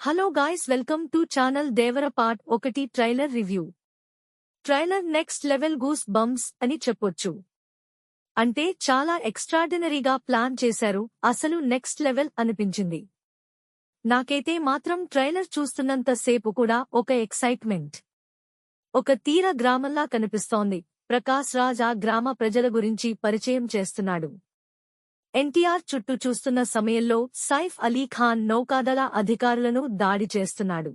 Hello guys welcome to channel Devara part ఒకటి trailer review trailer next level goosebumps అని చెప్పొచ్చు. అంటే చాలా ఎక్స్ట్రాడినరీగా ప్లాన్ చేశారు అసలు నెక్స్ట్ లెవెల్ అనిపించింది. నాకైతే మాత్రం ట్రైలర్ చూస్తున్నంత సేపు కూడా ఒక ఎక్సైట్మెంట్ ఒక తీర గ్రామంలా కనిపిస్తోంది. ప్రకాశ్ రాజ్ ఆ గ్రామ ప్రజల గురించి పరిచయం చేస్తున్నాడు. ఎన్టీఆర్ చుట్టూ చూస్తున్న సమయంలో సైఫ్ అలీ ఖాన్ నౌకాదళ అధికారులను దాడి చేస్తున్నాడు.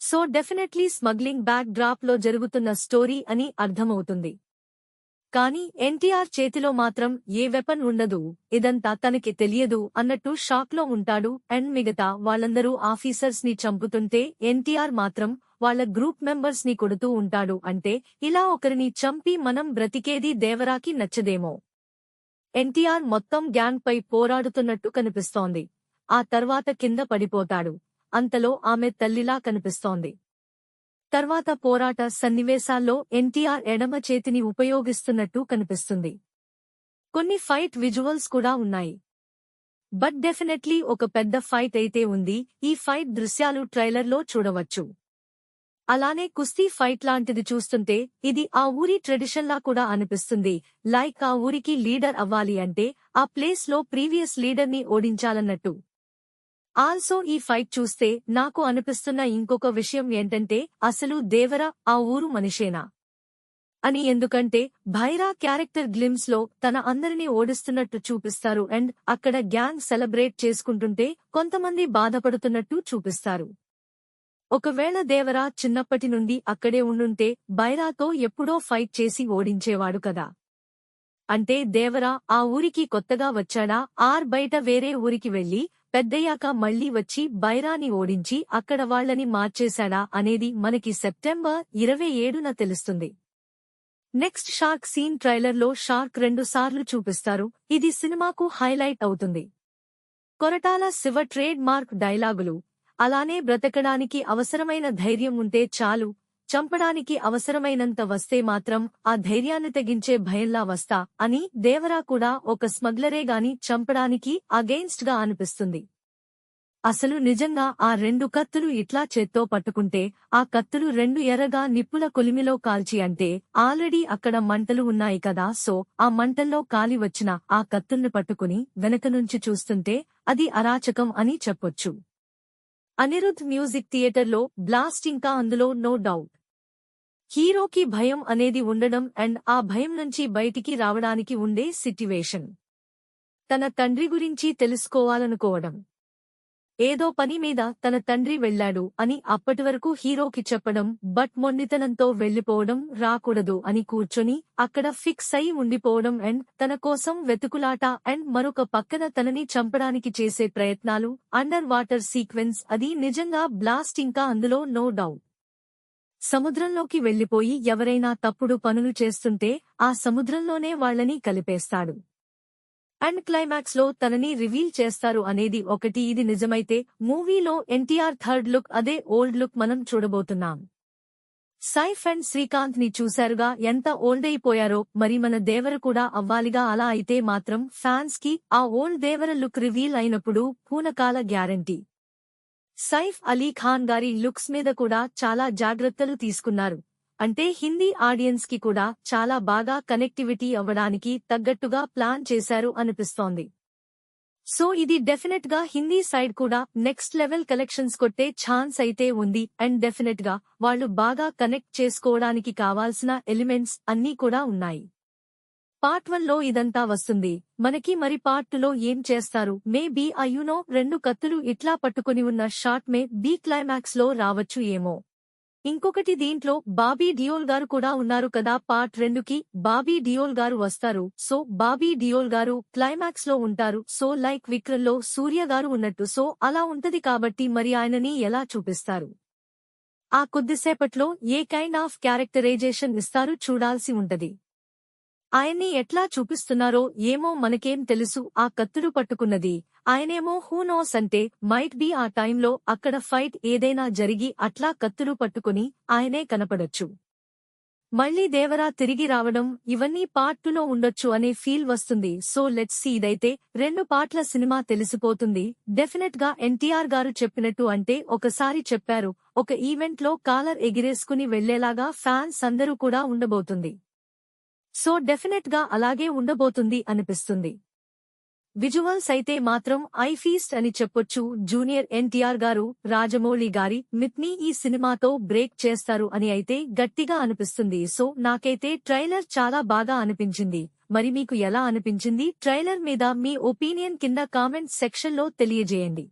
సో డెఫినెట్లీ స్మగ్లింగ్ బ్యాక్ డ్రాప్లో జరుగుతున్న స్టోరీ అని అర్థమవుతుంది. కానీ ఎన్టీఆర్ చేతిలో మాత్రం ఏ వెపన్ ఉండదు ఇదంతా తనకి తెలియదు అన్నట్టు షాక్లో ఉంటాడు అండ్ మిగతా వాళ్ళందరూ ఆఫీసర్స్ని చంపుతుంటే ఎన్టీఆర్ మాత్రం వాళ్ళ గ్రూప్ మెంబర్స్ని కొడుతూ ఉంటాడు అంటే ఇలా ఒకరిని చంపి మనం బ్రతికేది దేవరాకి నచ్చదేమో. ఎన్టీఆర్ మొత్తం గ్యాంగ్ పై పోరాడుతున్నట్టు కనిపిస్తోంది. ఆ తర్వాత కింద పడిపోతాడు. అంతలో ఆమె తల్లిలా కనిపిస్తోంది. తర్వాత పోరాట సన్నివేశాల్లో ఎన్టీఆర్ ఎడమ చేతిని ఉపయోగిస్తున్నట్టు కనిపిస్తుంది. కొన్ని ఫైట్ విజువల్స్ కూడా ఉన్నాయి. బట్ డెఫినెట్లీ ఒక పెద్ద ఫైట్ అయితే ఉంది. ఈ ఫైట్ దృశ్యాలు ట్రైలర్లో చూడవచ్చు. అలానే కుస్తీ ఫైట్ లాంటిది చూస్తుంటే ఇది ఆ ఊరి ట్రెడిషన్లా కూడా అనిపిస్తుంది. లైక్ ఆ ఊరికి లీడర్ అవ్వాలి అంటే ఆ ప్లేస్లో ప్రీవియస్ లీడర్ని ఓడించాలన్నట్టు. ఆల్సో ఈ ఫైట్ చూస్తే నాకు అనిపిస్తున్న ఇంకొక విషయం ఏంటంటే అసలు దేవర ఆ ఊరు మనిషేనా? అని ఎందుకంటే భైరా క్యారెక్టర్ గ్లిమ్స్లో తన అందరినీ ఓడిస్తున్నట్టు చూపిస్తారు అండ్ అక్కడ గ్యాంగ్ సెలబ్రేట్ చేసుకుంటుంటే కొంతమంది బాధపడుతున్నట్టు చూపిస్తారు. ఒకవేళ దేవరా చిన్నప్పటి నుండి అక్కడే ఉండుంటే బైరాతో ఎప్పుడో ఫైట్ చేసి ఓడించేవాడు కదా. అంటే దేవరా ఆ ఊరికి కొత్తగా వచ్చాడా ఆర్ బయట వేరే ఊరికి వెళ్ళి పెద్దయ్యాక మళ్ళీ వచ్చి బైరాని ఓడించి అక్కడ వాళ్ళని మార్చేశాడా అనేది మనకి సెప్టెంబర్ ఇరవై ఏడున తెలుస్తుంది. నెక్స్ట్ షార్క్ సీన్ ట్రైలర్లో షార్క్ రెండుసార్లు చూపిస్తారు ఇది సినిమాకు హైలైట్ అవుతుంది. కొరటాల శివ ట్రేడ్ మార్క్ డైలాగులు అలానే బ్రతకడానికి అవసరమైన ధైర్యం ఉంటే చాలు. చంపడానికి అవసరమైనంత వస్తే మాత్రం ఆ ధైర్యాన్ని తెగించే భయంలా వస్తా అని దేవరా కూడా ఒక స్మగ్లరే గాని చంపడానికి అగెయిన్స్ట్గా అనిపిస్తుంది. అసలు నిజంగా ఆ రెండు కత్తులు ఇట్లా చేత్తో పట్టుకుంటే ఆ కత్తులు రెండు ఎర్రగా నిప్పుల కొలిమిలో కాల్చి అంటే ఆల్రెడీ అక్కడ మంటలు ఉన్నాయి కదా సో ఆ మంటల్లో కాలి వచ్చిన ఆ కత్తుల్ని పట్టుకుని వెనక నుంచి చూస్తుంటే అది అరాచకం అని చెప్పొచ్చు. అనిరుద్ మ్యూజిక్ థియేటర్లో బ్లాస్ట్ ఇంకా అందులో నో డౌట్. హీరోకి భయం అనేది ఉండడం అండ్ ఆ భయం నుంచి బయటికి రావడానికి ఉండే సిట్యువేషన్. తన తండ్రి గురించి తెలుసుకోవాలనుకోవడం. ఏదో పని మీద తన తండ్రి వెళ్ళాడు అని అప్పటివరకు హీరోకి చెప్పడం బట్ మొండితనంతో వెళ్ళిపోవడం రాకూడదు అని కూర్చొని అక్కడ ఫిక్స్ అయి ఉండిపోవడం అండ్ తన కోసం వెతుకులాట అండ్ మరొక పక్కన తనని చంపడానికి చేసే ప్రయత్నాలు అండర్ వాటర్ సీక్వెన్స్ అది నిజంగా బ్లాస్ట్ ఇంకా అందులో నో డౌట్. సముద్రంలోకి వెళ్ళిపోయి ఎవరైనా తప్పుడు పనులు చేస్తుంటే ఆ సముద్రంలోనే వాళ్ళని కలిపేస్తాడు. అండ్ క్లైమాక్స్లో తనని రివీల్ చేస్తారు అనేది ఒకటి. ఇది నిజమైతే మూవీలో ఎన్టీఆర్ థర్డ్ లుక్ అదే ఓల్డ్ లుక్ మనం చూడబోతున్నాం. సైఫ్ అండ్ శ్రీకాంత్ని చూశారుగా ఎంత ఓల్డ్ అయిపోయారో మరి మన దేవర కూడా అవ్వాలిగా అలా అయితే మాత్రం ఫ్యాన్స్కి ఆ ఓల్డ్ దేవర లుక్ రివీల్ అయినప్పుడు పూనకాల గ్యారంటీ. సైఫ్ అలీ ఖాన్ గారి లుక్స్ మీద కూడా చాలా జాగ్రత్తలు తీసుకున్నారు. అంటే హిందీ ఆడియన్స్కి కూడా చాలా బాగా కనెక్టివిటీ అవ్వడానికి తగ్గట్టుగా ప్లాన్ చేశారు అనిపిస్తోంది. సో ఇది డెఫినెట్గా హిందీ సైడ్ కూడా నెక్స్ట్ లెవెల్ కలెక్షన్స్ కొట్టే ఛాన్స్ అయితే ఉంది అండ్ డెఫినెట్గా వాళ్ళు బాగా కనెక్ట్ చేసుకోవడానికి కావాల్సిన ఎలిమెంట్స్ అన్నీ కూడా ఉన్నాయి. పార్ట్ వన్లో ఇదంతా వస్తుంది. మనకి మరి పార్ట్ ఏం చేస్తారు? మే బీ అయ్యునో రెండు కత్తులు ఇట్లా పట్టుకుని ఉన్న షార్ట్ మే బీ క్లైమాక్స్లో రావచ్చు ఏమో. ఇంకొకటి దీంట్లో బాబీ డియోల్ గారు కూడా ఉన్నారు కదా. పార్ట్ రెండుకి బాబీ డియోల్ గారు వస్తారు. సో బాబీ డియోల్ గారు క్లైమాక్స్లో ఉంటారు. సో లైక్ విక్రల్లో సూర్య గారు ఉన్నట్టు. సో అలా ఉంటది కాబట్టి మరి ఆయనని ఎలా చూపిస్తారు? ఆ కొద్దిసేపట్లో ఏ కైండ్ ఆఫ్ క్యారెక్టరైజేషన్ ఇస్తారు చూడాల్సి ఉంటది. ఆయన్ని ఎట్లా చూపిస్తున్నారో ఏమో మనకేం తెలుసు. ఆ కత్తులు పట్టుకున్నది. ఆయనేమో హూనోస్ అంటే మైట్ బి ఆ టైంలో అక్కడ ఫైట్ ఏదైనా జరిగి అట్లా కత్తులు పట్టుకుని ఆయనే కనపడొచ్చు. మళ్ళీ దేవరా తిరిగి రావడం ఇవన్నీ పార్టులో ఉండొచ్చు అనే ఫీల్ వస్తుంది. సో లెట్స్ సీ ఇదైతే రెండు పార్ట్ల సినిమా తెలిసిపోతుంది. డెఫినెట్గా ఎన్టీఆర్ గారు చెప్పినట్టు అంటే ఒకసారి చెప్పారు ఒక ఈవెంట్లో కాలర్ ఎగిరేసుకుని వెళ్ళేలాగా ఫ్యాన్స్ అందరూ కూడా ఉండబోతుంది. సో డెఫినెట్గా అలాగే ఉండబోతుంది అనిపిస్తుంది. విజువల్స్ అయితే మాత్రం ఐ ఫీస్ట్ అని చెప్పొచ్చు. జూనియర్ ఎన్టీఆర్ గారు రాజమౌళి గారి మిత్ని ఈ సినిమాతో బ్రేక్ చేస్తారు అని అయితే గట్టిగా అనిపిస్తుంది. సో నాకైతే ట్రైలర్ చాలా బాగా అనిపించింది. మరి మీకు ఎలా అనిపించింది? ట్రైలర్ మీద మీ ఒపీనియన్ కింద కామెంట్ సెక్షన్లో తెలియజేయండి.